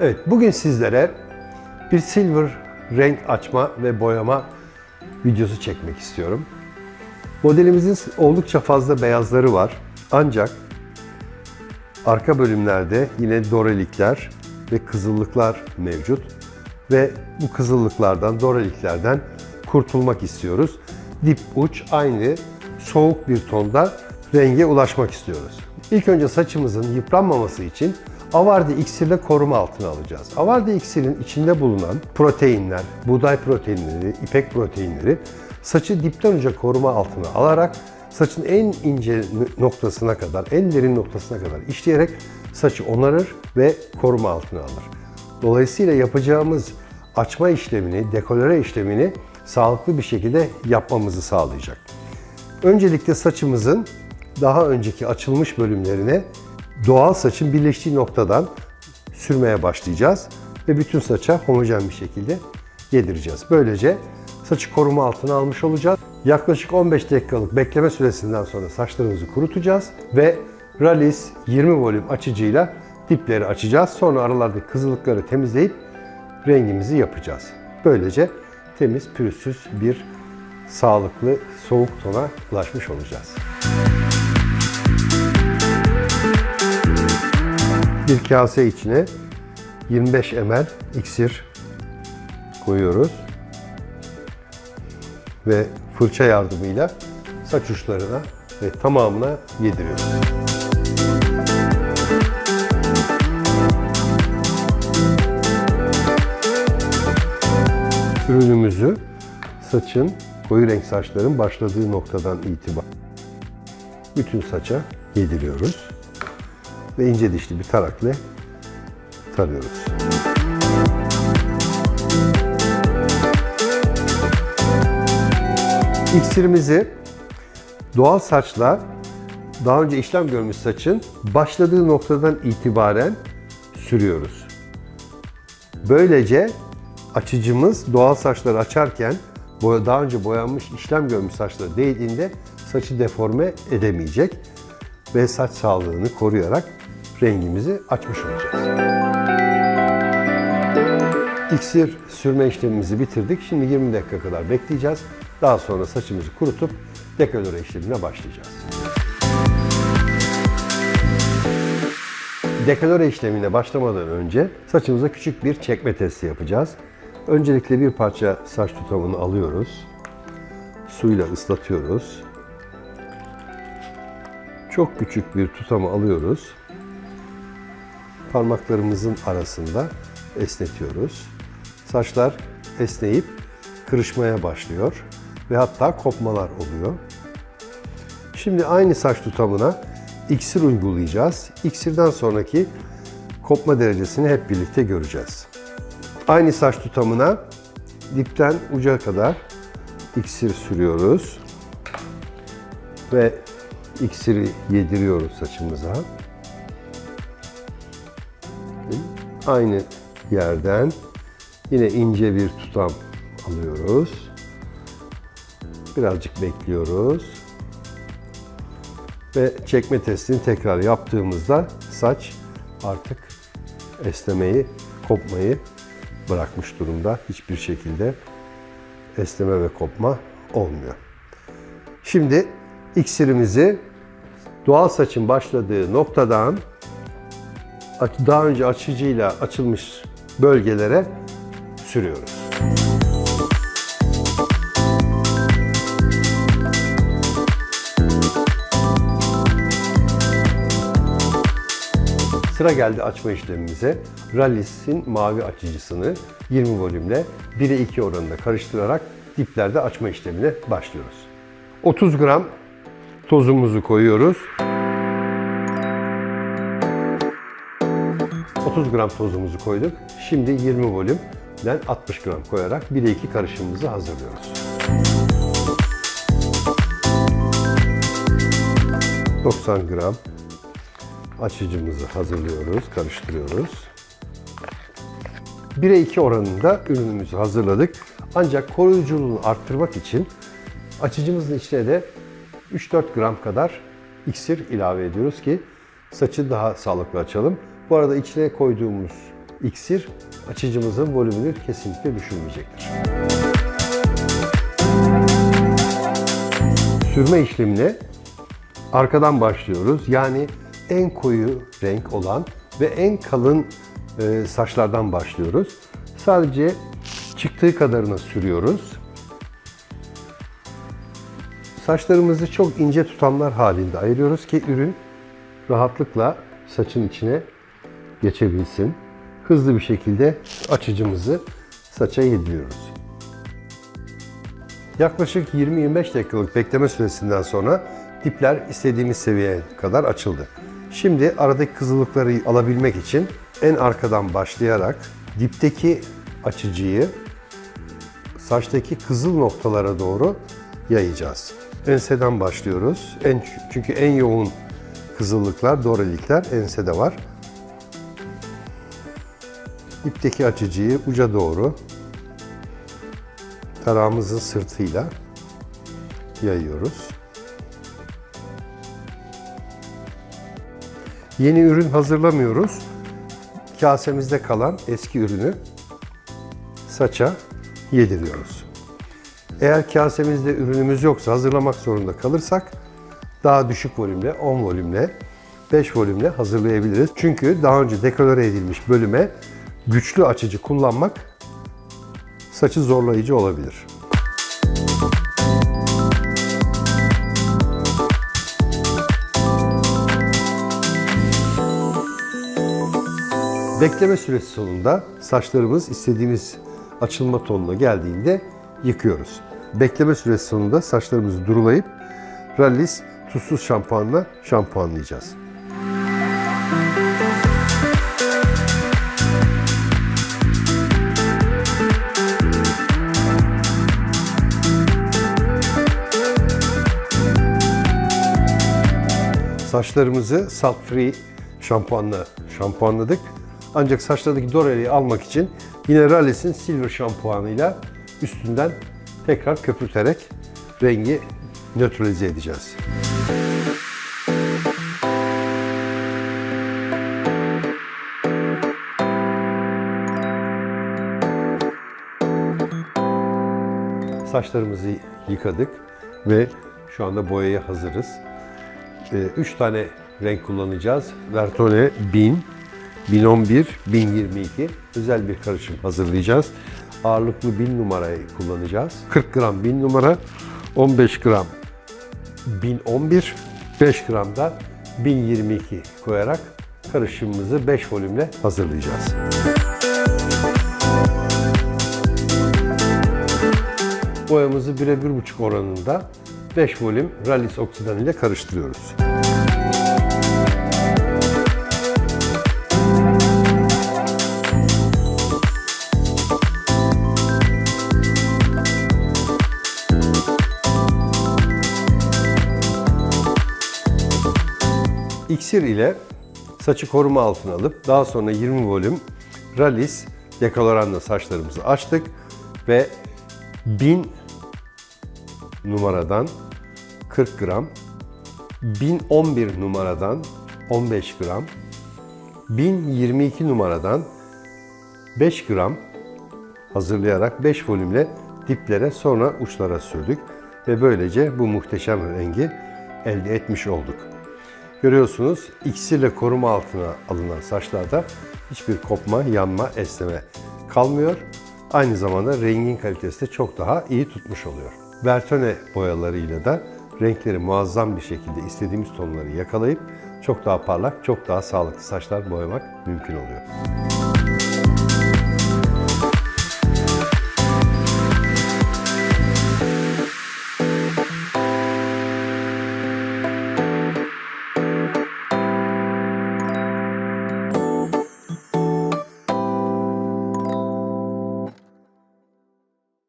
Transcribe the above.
Evet, bugün sizlere bir silver renk açma ve boyama videosu çekmek istiyorum. Modelimizin oldukça fazla beyazları var. Ancak arka bölümlerde yine dorelikler ve kızıllıklar mevcut. Ve bu kızıllıklardan, doreliklerden kurtulmak istiyoruz. Dip uç aynı soğuk bir tonda renge ulaşmak istiyoruz. İlk önce saçımızın yıpranmaması için Avardi iksirle koruma altına alacağız. Avardi iksirin içinde bulunan proteinler, buğday proteinleri, ipek proteinleri saçı dipten uca koruma altına alarak saçın en ince noktasına kadar, en derin noktasına kadar işleyerek saçı onarır ve koruma altına alır. Dolayısıyla yapacağımız açma işlemini, dekolore işlemini sağlıklı bir şekilde yapmamızı sağlayacak. Öncelikle saçımızın daha önceki açılmış bölümlerine doğal saçın birleştiği noktadan sürmeye başlayacağız ve bütün saça homojen bir şekilde yedireceğiz. Böylece saçı koruma altına almış olacağız. Yaklaşık 15 dakikalık bekleme süresinden sonra saçlarımızı kurutacağız ve Ralis 20 volüm açıcıyla dipleri açacağız. Sonra aralardaki kızılıkları temizleyip rengimizi yapacağız. Böylece temiz, pürüzsüz bir sağlıklı soğuk tona ulaşmış olacağız. Bir kase içine 25 ml iksir koyuyoruz ve fırça yardımıyla saç uçlarına ve tamamına yediriyoruz. Ürünümüzü saçın, koyu renk saçların başladığı noktadan itibaren bütün saça yediriyoruz ve ince dişli bir tarakla tarıyoruz. İksirimizi doğal saçla daha önce işlem görmüş saçın başladığı noktadan itibaren sürüyoruz. Böylece açıcımız doğal saçları açarken daha önce boyanmış işlem görmüş saçlara değdiğinde saçı deforme edemeyecek ve saç sağlığını koruyarak rengimizi açmış olacağız. İksir sürme işlemimizi bitirdik. Şimdi 20 dakika kadar bekleyeceğiz. Daha sonra saçımızı kurutup dekolore işlemine başlayacağız. Dekolore işlemine başlamadan önce saçımıza küçük bir çekme testi yapacağız. Öncelikle bir parça saç tutamını alıyoruz. Suyla ıslatıyoruz. Çok küçük bir tutamı alıyoruz. Parmaklarımızın arasında esnetiyoruz. Saçlar esneyip kırışmaya başlıyor ve hatta kopmalar oluyor. Şimdi aynı saç tutamına iksir uygulayacağız. İksirden sonraki kopma derecesini hep birlikte göreceğiz. Aynı saç tutamına dipten uca kadar iksir sürüyoruz ve iksiri yediriyoruz saçımıza. Aynı yerden yine ince bir tutam alıyoruz. Birazcık bekliyoruz. Ve çekme testini tekrar yaptığımızda saç artık esnemeyi, kopmayı bırakmış durumda. Hiçbir şekilde esneme ve kopma olmuyor. Şimdi iksirimizi doğal saçın başladığı noktadan daha önce açıcıyla açılmış bölgelere sürüyoruz. Sıra geldi açma işlemimize. Rallis'in mavi açıcısını 20 volümle 1'e 2 oranında karıştırarak diplerde açma işlemine başlıyoruz. 30 gram tozumuzu koyuyoruz. 30 gram tozumuzu koyduk. Şimdi 20 volümden 60 gram koyarak 1'e 2 karışımımızı hazırlıyoruz. 90 gram açıcımızı hazırlıyoruz, karıştırıyoruz. 1'e 2 oranında ürünümüzü hazırladık. Ancak koruyuculuğunu arttırmak için açıcımızın içine de 3-4 gram kadar iksir ilave ediyoruz ki saçı daha sağlıklı açalım. Bu arada içine koyduğumuz iksir açıcımızın volümünü kesinlikle düşürmeyecektir. Sürme işlemine arkadan başlıyoruz. Yani en koyu renk olan ve en kalın e, saçlardan başlıyoruz. Sadece çıktığı kadarını sürüyoruz. Saçlarımızı çok ince tutamlar halinde ayırıyoruz ki ürün rahatlıkla saçın içine geçebilsin. Hızlı bir şekilde açıcımızı saça yediriyoruz. Yaklaşık 20-25 dakikalık bekleme süresinden sonra dipler istediğimiz seviyeye kadar açıldı. Şimdi aradaki kızılıkları alabilmek için en arkadan başlayarak dipteki açıcıyı saçtaki kızıl noktalara doğru yayacağız. Enseden başlıyoruz. En, çünkü en yoğun kızıllıklar, dorelikler ensede var. İpteki açıcıyı uca doğru tarağımızın sırtıyla yayıyoruz. Yeni ürün hazırlamıyoruz. Kasemizde kalan eski ürünü saça yediriyoruz. Eğer kasemizde ürünümüz yoksa hazırlamak zorunda kalırsak daha düşük volümle 10 volümle 5 volümle hazırlayabiliriz. Çünkü daha önce dekolore edilmiş bölüme güçlü açıcı kullanmak saçı zorlayıcı olabilir. Bekleme süresi sonunda saçlarımız istediğimiz açılma tonuna geldiğinde yıkıyoruz. Bekleme süresi sonunda saçlarımızı durulayıp Rallis tuzsuz şampuanla şampuanlayacağız. Saçlarımızı salt free şampuanla şampuanladık. Ancak saçlardaki doreliği almak için yine Rallis'in silver şampuanıyla üstünden tekrar köpürterek rengi nötralize edeceğiz. Saçlarımızı yıkadık ve şu anda boyaya hazırız. 3 tane renk kullanacağız. Vertone 1000, 1011, 1022 özel bir karışım hazırlayacağız. Ağırlıklı 1000 numarayı kullanacağız. 40 gram 1000 numara, 15 gram 1011, 5 gram da 1022 koyarak karışımımızı 5 volümle hazırlayacağız. Boyamızı 1'e 1,5 oranında 5 volüm Rallis oksidan ile karıştırıyoruz. İksir ile saçı koruma altına alıp daha sonra 20 volüm Rallis dekoloranla saçlarımızı açtık ve 1000 numaradan 40 gram, 1011 numaradan 15 gram, 1022 numaradan 5 gram hazırlayarak 5 volümle diplere sonra uçlara sürdük ve böylece bu muhteşem rengi elde etmiş olduk. Görüyorsunuz iksirle koruma altına alınan saçlarda hiçbir kopma, yanma, esneme kalmıyor. Aynı zamanda rengin kalitesi de çok daha iyi tutmuş oluyor. Vertone boyalarıyla da renkleri muazzam bir şekilde istediğimiz tonları yakalayıp çok daha parlak, çok daha sağlıklı saçlar boyamak mümkün oluyor.